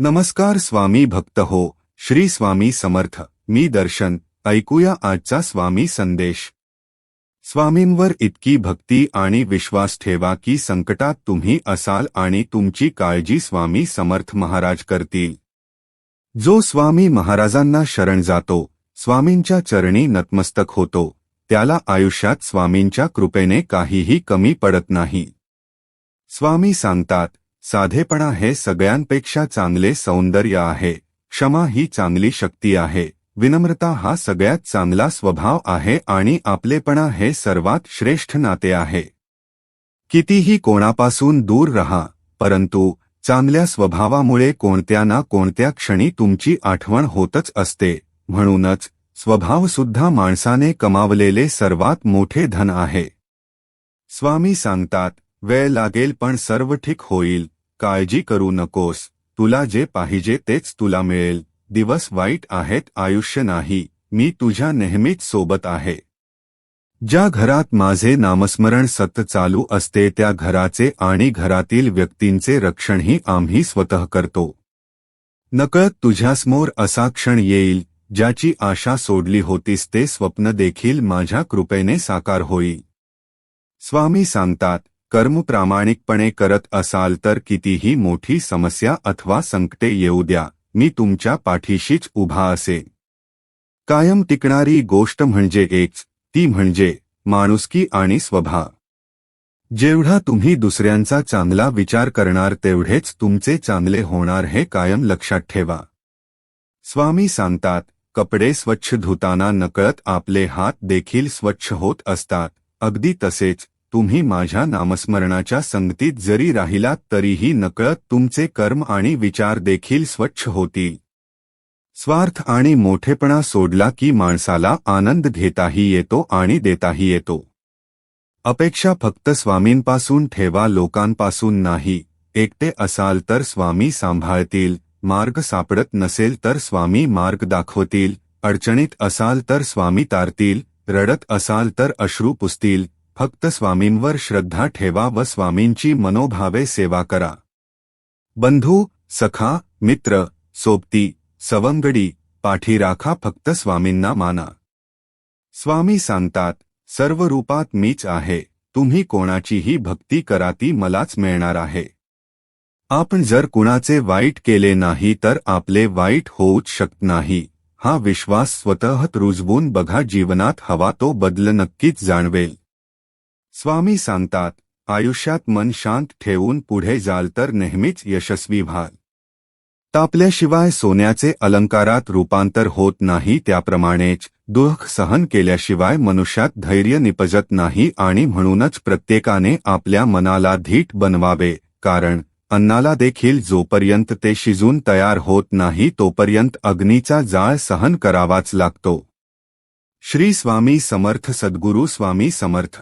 नमस्कार स्वामी भक्त हो श्री स्वामी समर्थ मी दर्शन ऐकूया आजचा स्वामी संदेश. स्वामींवर इतकी भक्ती आणि विश्वास ठेवा की संकटात तुम्ही असाल आणि तुमची काळजी स्वामी समर्थ महाराज करतील. जो स्वामी महाराजांना शरण जातो स्वामींच्या चरणी नतमस्तक होतो त्याला आयुष्यात स्वामींच्या कृपेने काहीही कमी पडत नाही. स्वामी सांगतात साधेपणा हे सगळ्यांपेक्षा चांगले सौंदर्य आहे. क्षमा ही चांगली शक्ती आहे. विनम्रता हा सगळ्यात चांगला स्वभाव आहे आणि आपलेपणा हे सर्वात श्रेष्ठ नाते आहे. कितीही कोणापासून दूर रहा परंतु चांगल्या स्वभावामुळे कोणत्या ना कोणत्या क्षणी तुमची आठवण होतच असते. म्हणूनच स्वभावसुद्धा माणसाने कमावलेले सर्वात मोठे धन आहे. स्वामी सांगतात वेळ लागेल पण सर्व ठीक होईल. काळजी करू नकोस. तुला जे पाहिजे तेच तुला मिळेल. दिवस वाईट आहेत आयुष्य नाही. मी तुझ्या नेहमीच सोबत आहे. ज्या घरात माझे नामस्मरण सत चालू असते त्या घराचे आणि घरातील व्यक्तींचे रक्षणही आम्ही स्वतः करतो. नकळत तुझ्यासमोर असा क्षण येईल ज्याची आशा सोडली होतीस ते स्वप्न देखील माझ्या कृपेने साकार होईल. स्वामी सांगतात कर्म प्रामाणिकपणे करत असाल तर कितीही मोठी समस्या अथवा संकटे येऊ द्या मी तुमच्या पाठीशीच उभा असे. कायम टिकणारी गोष्ट म्हणजे एकच ती म्हणजे माणुसकी आणि स्वभाव. जेवढा तुम्ही दुसऱ्यांचा चांगला विचार करणार तेवढेच तुमचे चांगले होणार हे कायम लक्षात ठेवा. स्वामी सांगतात कपडे स्वच्छ धुताना नकळत आपले हात देखील स्वच्छ होत असतात अगदी तसेच तुम्ही माझ्या नामस्मरणाच्या संगतीत जरी राहिलात तरीही नकळत तुमचे कर्म आणि विचार देखील स्वच्छ होतील. स्वार्थ आणि मोठेपणा सोडला की माणसाला आनंद घेताही येतो आणि देताही येतो. अपेक्षा फक्त स्वामींपासून ठेवा लोकांपासून नाही. एकटे असाल तर स्वामी सांभाळतील मार्ग सापडत नसेल तर स्वामी मार्ग दाखवतील अडचणीत असाल तर स्वामी तारतील रडत असाल तर अश्रू पुसतील फक्त स्वामींवर श्रद्धा ठेवा व स्वामींची मनोभावे सेवा करा. बंधू सखा मित्र सोबती सवंगडी पाठी राखा फक्त स्वामींना माना. स्वामी सांगतात सर्व रूपात मीच आहे तुम्ही कोणाचीही भक्ती करा ती मलाच मिळणार आहे. आपण जर कुणाचे वाईट केले नाही तर आपले वाईट होऊच शकत नाही. हा विश्वास स्वतःत रुजवून बघा जीवनात हवा तो बदल नक्कीच जाणवेल. स्वामी सांगतात आयुष्यात मन शांत ठेवून पुढे जाल तर नेहमीच यशस्वी व्हाल. तापल्याशिवाय सोन्याचे अलंकारात रूपांतर होत नाही त्याप्रमाणेच दुःख सहन केल्याशिवाय मनुष्यात धैर्य निपजत नाही आणि म्हणूनच प्रत्येकाने आपल्या मनाला धीट बनवावे कारण अन्नाला देखील जोपर्यंत ते शिजून तयार होत नाही तोपर्यंत अग्नीचा जाळ सहन करावाच लागतो. श्री स्वामी समर्थ सद्गुरू स्वामी समर्थ.